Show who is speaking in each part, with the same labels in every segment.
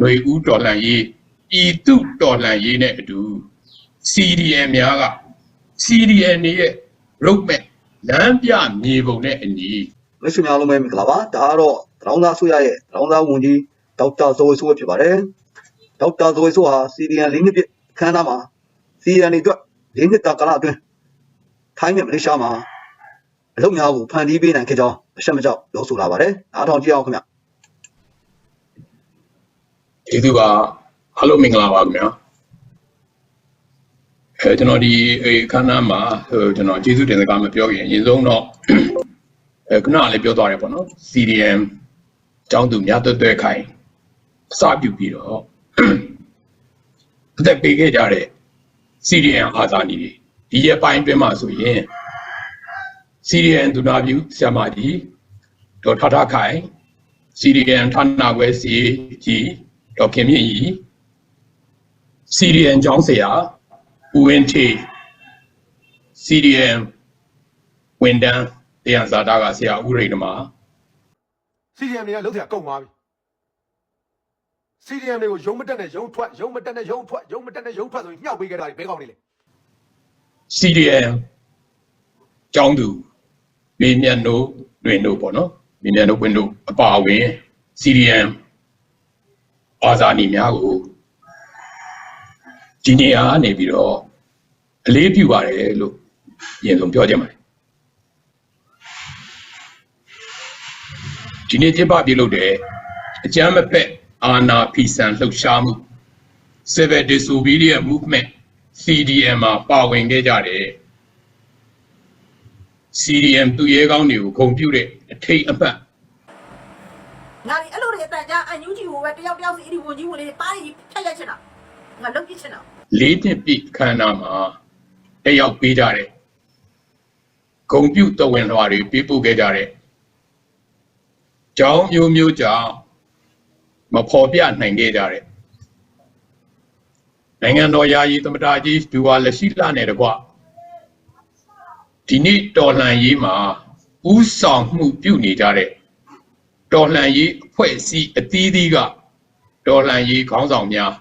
Speaker 1: ຫນွေဦးတော်လှန်ရေးဤသူတော်လှန်ရေးနဲ့အတူ CDM များက CDM တွေရဲ့ roadmap လမ်းပြမြေပုံနဲ့အညီ
Speaker 2: မိတ်ဆွေများအားလုံးပဲမင်္ဂလာပါဒါကတော့တရောင်းသားဆိုရရဲ့တရောင်းသားဝန်ကြီးဒေါက်တာဇော်ဝေဆိုးဖြစ်ပါတယ်ဒေါက်တာဇော်ဝေဆိုးဟာ CDN လေးနှစ်ပြည့်ခန်းသားမှာ CDN တွေအတွက်လေးနှစ်တာကာလအတွင်းထိုင်းနဲ့မလေးရှားမှာအလုပ်များကိုဖန်တီးပေးနိုင်ခဲ့ကြောင်းအရှက်မကြောက်ပြောဆိုလာပါတယ်အားထောင်ကြည့်အောင်ခင်ဗျ
Speaker 1: ကျေးဇူးပါအားလုံးမင်္ဂလာပါခင်ဗျာအဲကျွန်တော်ဒီအခမ်းအနားမှာဟိုကျွန်တော်ကျေးဇူးတင်စကားမပြောခင်အရင်ဆုံးတော့အဲခုနကလည်းပြောသွားတယ်ပေါ့နော် CDM ကျောင်းသူများတွတ်တွဲခိုင်အစပြုပြီးတော့အသက်ပေးခဲ့ကြတဲ့ CDM အာဇာနည်တွေဒီရဲ့ပိုင်းအတွင်းမှာဆိုရင် CDM ဒုနာပြုဆရာမကြီးဒေါ်ထထခိုင် CDN ဌာနခွဲစီကြီး ဒေါက်ခင်မြင့်ကြီး CDN ကျောင်းဆရာဦးဝင်းထေ CDN ဝန်တန်းတရားဇာတာကဆရာဦးရိဏမာ
Speaker 3: CDM တွေကလုံးစရာကုန်သွားပြီ CDM တွေကိုရုံမတက်နဲ့ရုံထွက်ရုံမတက်နဲ့ရုံထွက်ရုံမတက်နဲ့ရုံထွက်ဆိုရင်ညှောက်ပေးခဲ့တာတွေဘဲကောင်းနေလေ
Speaker 1: CDN ကျောင်းသူမေမြတ်တို့တွင်တို့ပေါ့နော်မေမြတ်တို့ဝင်တို့အပါအဝင် CDN အာဇာနည်များကိုဒီနေရာကနေပြီးတော့အလေးပြုပါတယ်လို့အရင်ဆုံးပြောချင်ပါတယ်ဒီနေ့ကျင်းပပြုလုပ်တဲ့အကြမ်းမဖက်အာနာဖီဆန်လှုပ်ရှားမှု Civil Disobedience Movement CDM မှာပါဝင်ခဲ့ကြတယ် CDM သူရဲကောင်းတွေကိုဂုံပြုတဲ့အထိတ်အမှတ်
Speaker 4: ငါဒီအဲ့လိုတွေအတန်ကြာအန်ယူဂျီကိုပဲတယောက်တယောက်စီအဲ့ဒီဝန်ကြီးဝန်လေးတွေပါးရီဖြတ်ရိုက်ချင်တာငါလုပ်ပြချင်တာ
Speaker 1: လေးနှစ်ပြည့်အခမ်းအနားမှာတက်ရောက်ပေးကြတဲ့ဂုံပြုတော်ဝင်လွှာတွေပေးပို့ခဲ့ကြတဲ့ကျောင်းမျိုးမျိုးကြောင့်မဖော်ပြနိုင်ခဲ့ကြတဲ့နိုင်ငံတော်ယာယီသမ္မတကြီးဒူဝါလက်ရှိလာနဲ့တကွဒီနေ့တော်လှန်ရေးမှာဥဆောင်မှုပြုနေကြတဲ့ တော်လှန်ရေးအဖွဲ့အစည်းအသီးသီးကတော်လှန်ရေးခေါင်းဆောင်များ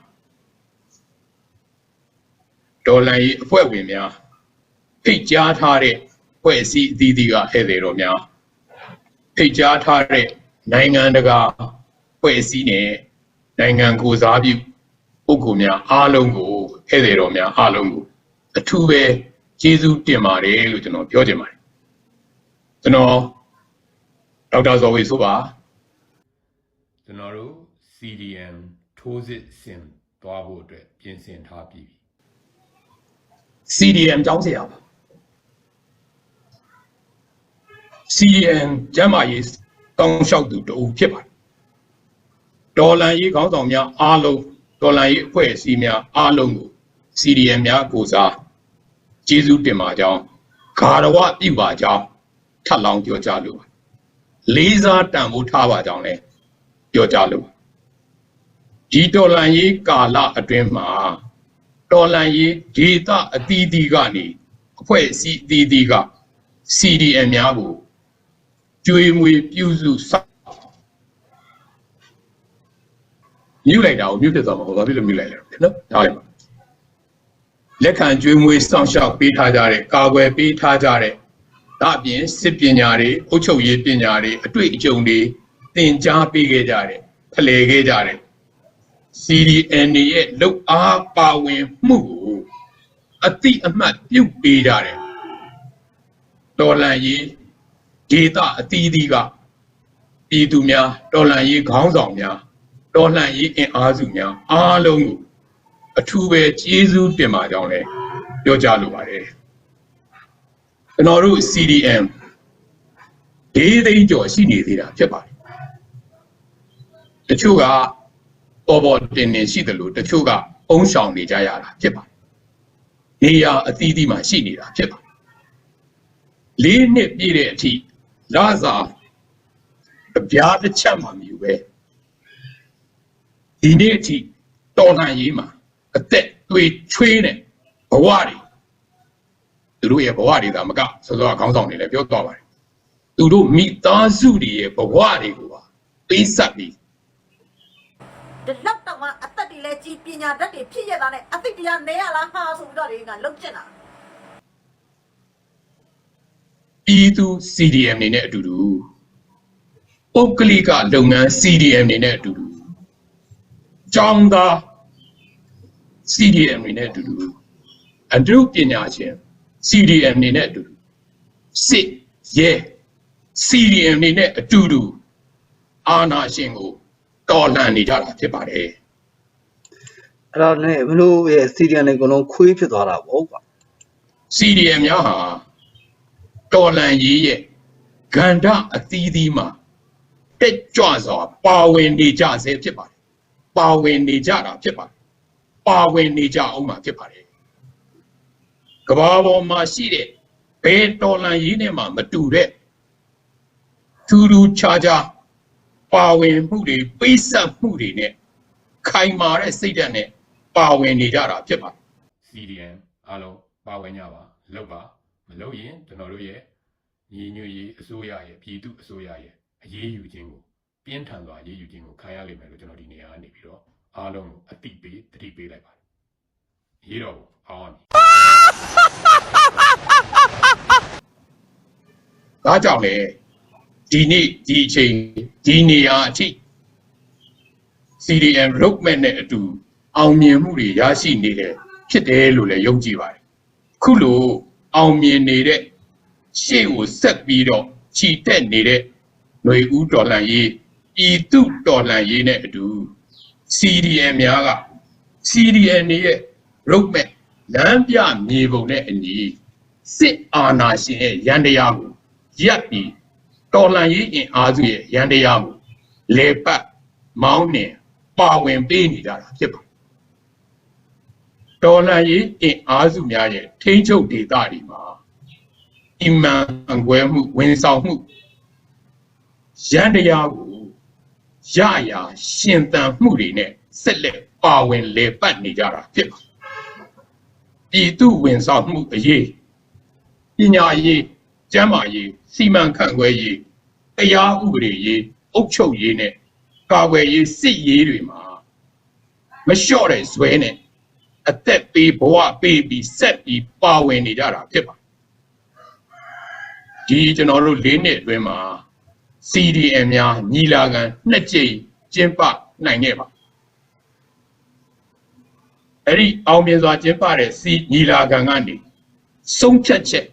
Speaker 1: ဒေါ်လာရေးအဖွဲ့ဝင်များဖိတ်ကြားထားတဲ့ဖွဲ့စည်းအသီးသီးကဧည့်သည်တော်များဖိတ်ကြားထားတဲ့နိုင်ငံတကာဖွဲ့စည်းနဲ့နိုင်ငံကိုစားပြုပုဂ္ဂိုလ်များအားလုံးကိုဧည့်သည်တော်များအားလုံးကိုအထူးပဲကျေးဇူးတင်ပါတယ်လို့ကျွန်တော်ပြောချင်ပါတယ်ကျွန်တော်ဒေါက်တာဇော်ဝေဆိုပါ
Speaker 5: ကျွန်တော်တို့ CDM ထိုးစစ်ဆင်သွားဖို့အတွက်ပြင်ဆင်ထားပြီးပြီ
Speaker 1: CDM ကျောင်းဆရာပါ CDM ကျမ်းမာရေးတောင်းလျှောက်သူတအူဖြစ်ပါတယ်ဒေါ်လန်ရေးခေါင်းဆောင်များအားလုံးဒေါ်လန်ရေးအဖွဲ့အစည်းများအားလုံးကို CDM များကိုစားကျေးဇူးတင်ပါကြောင်းဂါရဝပြုပါကြောင်းထပ်လောင်းပြောကြားလိုပါလေးစားတန်ဖိုးထားပါကြောင်းလည်း ပြောကြားလိုပါဒီဒေါ်လန်ရေးကာလအတွင်းမှာတော်လန်ရေးဒေတာအသီးသီးကနေအဖွဲ့အစည်းအသီးသီးက CDM များကိုကျွေးမွေးပြုစုစောင့်မြူလိုက်တာကိုမြူဖြစ်သွားမှာဟောဘာဖြစ်လို့မြူလိုက်လဲနော်ဒါလိုက်ပါလက်ခံကျွေးမွေးစောင့်ရှောက်ပေးထားကြတဲ့ကာကွယ်ပေးထားကြတဲ့ဒါအပြင်စစ်ပညာတွေအုပ်ချုပ်ရေးပညာတွေအတွေ့အကြုံတွေ သင်ကြားပေးခဲ့ကြတဲ့ဖလှယ်ခဲ့ကြတဲ့ CDN ရဲ့လုတ်အားပါဝင်မှုကိုအတိအမှတ်ပြုတ်ပေးကြတယ်တော်လန်ရေးဒေတာအသီးသီးကပြည်သူများတော်လန်ရေးခေါင်းဆောင်များတော်လှန်ရေးအင်အားစုများအားလုံးကိုအထူးပဲကျေးဇူးတင်ပါကြောင်းလည်းပြောကြားလိုပါတယ်ကျွန်တော်တို့ CDM ဒေးသိန်းကျော်ရှိနေသေးတာဖြစ်ပါတယ် တချို့ကပေါ်ပေါ်တင်တင်ရှိတယ်လို့တချို့ကအုံရှောင်နေကြရတာဖြစ်ပါတယ်။နေရာအသီးသီးမှာရှိနေတာဖြစ်ပါတယ်။လေးနှစ်ပြည့်တဲ့အထိလာစာအပြားတစ်ချက်မှမယူပဲဒီနေ့အထိတော်လှန်ရေးမှာအသက်သွေးချွေးတဲ့ဘဝတွေသူတို့ရဲ့ဘဝတွေသာမကစောစောကခေါင်းဆောင်တွေလည်းပြောသွားပါတယ်။သူတို့မိသားစုတွေရဲ့ဘဝတွေကိုပါပေးဆက်ပြီး
Speaker 4: ဒီလောက်တော့မှအသက်တွေလဲကြီးပညာတတ်တွေဖြစ်ရတာနဲ့အသိတရားနဲရလားဟာဆိုပြီးတော့ဒီကလုံကျင်တာ
Speaker 1: ပြည်သူ CDM နေနဲ့အတူတူပုဂ္ဂလိကလုပ်ငန်း CDM နေနဲ့အတူတူကျောင်းသား CDM နေနဲ့အတူတူအတူပညာရှင် CDM နေနဲ့အတူတူစစ်ရဲ CDM နေနဲ့အတူတူအာဏာရှင်ကို တော်လှန်နေကြတာဖြစ်ပါတယ်
Speaker 2: အဲ့ဒါနဲ့မင်းတို့ရဲ့စီဒီအန်တွေအကုန်လုံးခွေးဖြစ်သွားတာပေါ့ကွာ
Speaker 1: CDM များဟာတော်လန်ရေးရဲ့ဂန္ဓအသီးသီးမှာတက်ကြွစွာပါဝင်နေကြဆဲဖြစ်ပါတယ်။ပါဝင်နေကြတာဖြစ်ပါတယ်။ပါဝင်နေကြအောင်မှာဖြစ်ပါတယ်။ကဘာပေါ်မှာရှိတဲ့ဘယ်တော်လန်ရေးနဲ့မှမတူတဲ့ထူးထူးခြားခြား ပါဝင်မှုတွေပိတ်ဆက်မှုတွေနဲ့ခိုင်မာတဲ့စိတ်ဓာတ်နဲ့ပါဝင်နေကြတာဖြစ်ပါတယ်
Speaker 5: CDM အားလုံးပါဝင်ကြပါလုပ်ပါမလုပ်ရင်ကျွန်တော်တို့ရဲ့ညီညွတ်ရေးအစိုးရရဲ့ပြည်သူအစိုးရရဲ့အရေးယူခြင်းကိုပြင်းထန်စွာအရေးယူခြင်းကိုခံရလိမ့်မယ်လို့ကျွန်တော်ဒီနေရာကနေပြီးတော့အားလုံးကိုအတိပေးတတိပေးလိုက်ပါတယ်ရေးတော့အောင်အောင်။
Speaker 1: ဒါကြောင့်လေဒီနေ့ဒီအချိန် ဒီနေရာအထိ CDM roadmap နဲ့အတူအောင်မြင်မှုတွေရရှိနေတယ်ဖြစ်တယ်လို့လည်းယုံကြည်ပါတယ်။ခုလိုအောင်မြင်နေတဲ့ရှေ့ကိုဆက်ပြီးတော့ခြိတက်နေတဲ့ຫນွေဦးတော်လှန်ရေးပြည်သူတော်လှန်ရေးနဲ့အတူ CDM များက CDM တွေရဲ့ roadmap လမ်းပြမြေပုံနဲ့အညီစစ်အာဏာရှင်ရဲ့ရန်တရားကိုရပ်ပြီး တော်လှန်ရေးအင်အားစုရဲ့ရန်တရားကိုလေပတ်မောင်းနှင်ပါဝင်ပေးနေကြတာဖြစ်ပါတယ်တော်လှန်ရေးအင်အားစုများရဲ့ထိန်းချုပ်ဒေသတွေမှာအီမန်အံကွဲမှုဝန်ဆောင်မှုရန်တရားကိုရရာရှင်သန်မှုတွေနဲ့ဆက်လက်ပါဝင်လေပတ်နေကြတာဖြစ်ပါတယ်ပြည်သူဝန်ဆောင်မှုအရေးပညာရေးကျန်းမာရေး စီမံခန့်ခွဲရေးတရားဥပဒေရေးအုပ်ချုပ်ရေးနဲ့ကာကွယ်ရေးစစ်ရေးတွေမှာမလျှော့တဲ့ဇွဲနဲ့အသက်ပေးဘဝပေးပြီးဆက်ပြီးပါဝင်နေကြတာဖြစ်ပါတယ်ဒီကျွန်တော်တို့၄နှစ်အတွင်းမှာ CDM များညီလာခံနှစ်ကြိမ်ကျင်းပနိုင်ခဲ့ပါအဲ့ဒီအောင်မြင်စွာကျင်းပတဲ့စီညီလာခံကနေဆုံးဖြတ်ချက်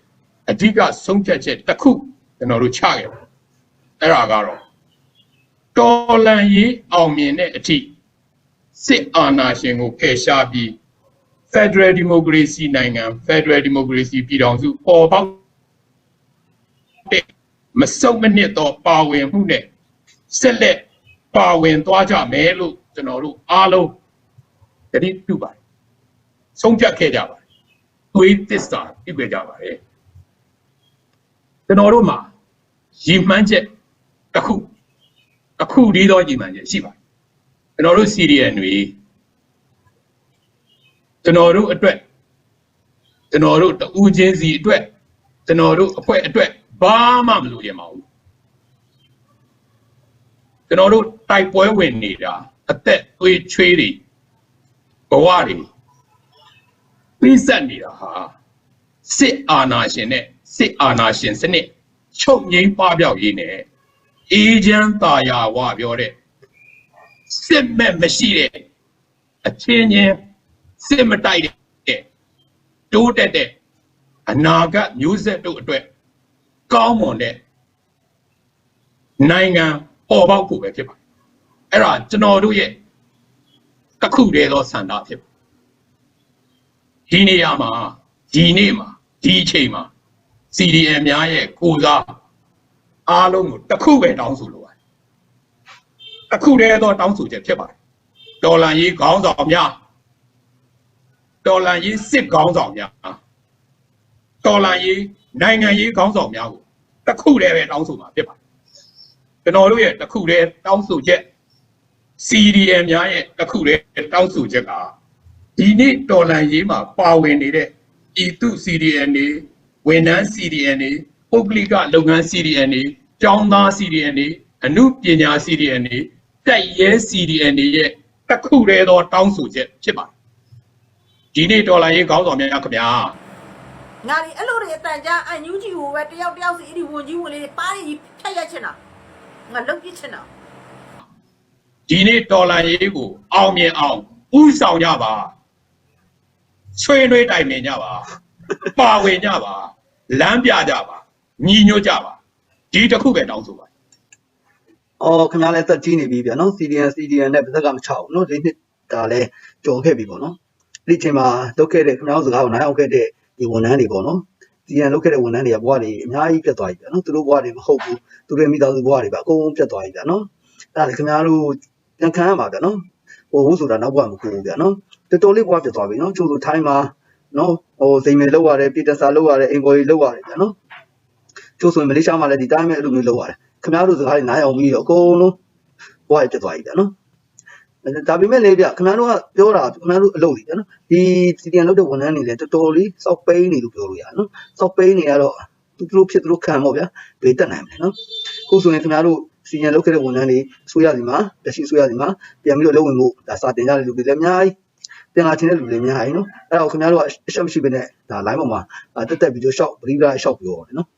Speaker 1: အဓိကဆုံးဖြတ်ချက်တစ်ခုကျွန်တော်တို့ချခဲ့ပါအဲ့ဒါကတော့တော်လန်ရေးအောင်မြင်တဲ့အထိစစ်အာဏာရှင်ကိုဖယ်ရှားပြီး Federal Democracy နိုင်ငံ Federal Democracy ပြည်ထောင်စုပေါ်ပေါက်တဲ့မစုံမနစ်သောပါဝင်မှုနဲ့ဆက်လက်ပါဝင်သွားကြမယ်လို့ကျွန်တော်တို့အားလုံးတတိပြုပါတယ်ဆုံးဖြတ်ခဲ့ကြပါတယ်သွေးသစ္စာပြုခဲ့ကြပါတယ် ကျွန်တော်တို့မှာရည်မှန်းချက်တစ်ခုတစ်ခုတည်းသောရည်မှန်းချက်ရှိပါတယ်ကျွန်တော်တို့ CDN တွေကျွန်တော်တို့အတွက်ကျွန်တော်တို့တူးချင်းစီအတွက်ကျွန်တော်တို့အဖွဲ့အတွက်ဘာမှမလုပ်ရမှာဘူးကျွန်တော်တို့တိုက်ပွဲဝင်နေတာအသက်သွေးချွေးတွေဘဝတွေပြီးဆက်နေတာဟာစစ်အာဏာရှင်နဲ့ စစ်အာဏာရှင်စနစ်ချုပ်ငိမ့်ပပျောက်ရေးနဲ့အေးချမ်းသာယာဝပြောတဲ့စစ်မဲ့မရှိတဲ့အချင်းချင်းစစ်မတိုက်တဲ့တိုးတက်တဲ့အနာဂတ်မျိုးဆက်တို့အတွက်ကောင်းမွန်တဲ့နိုင်ငံပေါ်ပေါက်ဖို့ပဲဖြစ်ပါတယ်အဲ့ဒါကျွန်တော်တို့ရဲ့တစ်ခုတည်းသောဆန္ဒဖြစ်ပါတယ်ဒီနေရာမှာဒီနေ့မှာဒီအချိန်မှာ CDM များရဲ့ကိုစားအားလုံးကိုတစ်ခုပဲတောင်းဆိုလိုပါတယ်တစ်ခုတည်းသောတောင်းဆိုချက်ဖြစ်ပါတယ်တော်လန်ရေးခေါင်းဆောင်များတော်လန်ရေးစစ်ခေါင်းဆောင်များတော်လန်ရေးနိုင်ငံရေးခေါင်းဆောင်များကိုတစ်ခုတည်းပဲတောင်းဆိုမှာဖြစ်ပါတယ်ကျွန်တော်တို့ရဲ့တစ်ခုတည်းတောင်းဆိုချက် CDM များရဲ့တစ်ခုတည်းတောင်းဆိုချက်ကဒီနေ့တော်လန်ရေးမှာပါဝင်နေတဲ့ဤသူ CDN တွေ ဝန်ထမ်း CDN တွေပုဂ္ဂလိကလုပ်ငန်း CDN တွေကျောင်းသား CDN တွေအမှုပညာ CDN တွေတက်ရဲ CDN တွေရဲ့တစ်ခုတည်းသောတောင်းဆိုချက်ဖြစ်ပါတယ်ဒီနေ့တော်လိုင်းရေးခေါင်းဆောင်များခင်ဗျာ
Speaker 4: ငါဒီအဲ့လိုတွေအတန်ကြားအန်ယူဂျီကိုပဲတယောက်တယောက်စီအဲ့ဒီဝန်ကြီးဝန်လေးတွေပါးရီဖြတ်ရက်ချင်တာငါလုတ်ပြစ်ချင်တာ
Speaker 1: ဒီနေ့တော်လိုင်းရေးကိုအောင်မြင်အောင်ဥဆောင်ကြပါဆွေးနွေးတိုင်ပင်ကြပါ ပါဝင်ကြပါလမ်းပြကြပါညီညွတ်ကြပါဒီတစ်ခုပဲတောင်းဆိုပါ
Speaker 2: အော်ခင်ဗျားလည်းသက်ကြီးနေပြီဗျာနော် CDN CDN နဲ့ပါဇက်ကမချအောင်နော်ဒီနှစ်ဒါလည်းကြော်ခဲ့ပြီပေါ့နော်ဒီချိန်မှာလုပ်ခဲ့တဲ့ခင်ဗျားတို့စကားကိုနိုင်အောင်ခဲ့တဲ့ဒီဝန်ထမ်းတွေပေါ့နော် CDN လုပ်ခဲ့တဲ့ဝန်ထမ်းတွေကဘဝတွေအများကြီးပြတ်သွားပြီဗျာနော်သူတို့ဘဝတွေမဟုတ်ဘူးသူတို့ရဲ့မိသားစုဘဝတွေပဲအကုန်လုံးပြတ်သွားပြီဗျာနော်အဲ့ဒါလေခင်ဗျားတို့ပြန်ခံရမှာဗျာနော်ဟိုဟုတ်ဆိုတာနောက်ဘဝမကူဘူးဗျာနော်တော်တော်လေးဘဝပြတ်သွားပြီနော်ချို့ဆိုထိုင်းမှာ နော်ဟိုစိန်မေလောက်ရတယ်ပြည်တစာလောက်ရတယ်အင်ကိုကြီးလောက်ရတယ်ဗျာနော်ချို့ဆိုရင်မလေးရှားမှာလည်းဒီတိုင်းပဲအဲ့လိုမျိုးလောက်ရတယ်ခင်ဗျားတို့စကားတွေနားရအောင်ပြီးတော့အကုန်လုံးဘဝပြတ်သွားပြီဗျာနော်ဒါပေမဲ့လေဗျခင်ဗျားတို့ကပြောတာခင်ဗျားတို့အလုပ်ကြီးဗျာနော်ဒီစီဒီအန်လုပ်တဲ့ဝန်ထမ်းတွေလည်းတော်တော်လေးစောက်ပိန်းနေလို့ပြောလို့ရတယ်နော်စောက်ပိန်းနေရတော့သူတို့ဖြစ်သူတို့ခံပေါ့ဗျာဘေးတက်နိုင်မယ်နော်ခုဆိုရင်ခင်ဗျားတို့စီဒီအန်လုပ်ခဲ့တဲ့ဝန်ထမ်းတွေအစိုးရစီမှာလက်ရှိအစိုးရစီမှာပြန်ပြီးတော့လုပ်ဝင်ဖို့ဒါစာတင်ကြတဲ့လူတွေလည်းအများကြီး တင်လာချင်တဲ့လူတွေအများကြီးနော်အဲ့တော့ခင်ဗျားတို့ကအရှက်မရှိဘဲနဲ့ဒါ line ပေါ်မှာတက်တက်ပြီးတော့ရှောက်ပရိဒါရှောက်ပြောတယ်နော်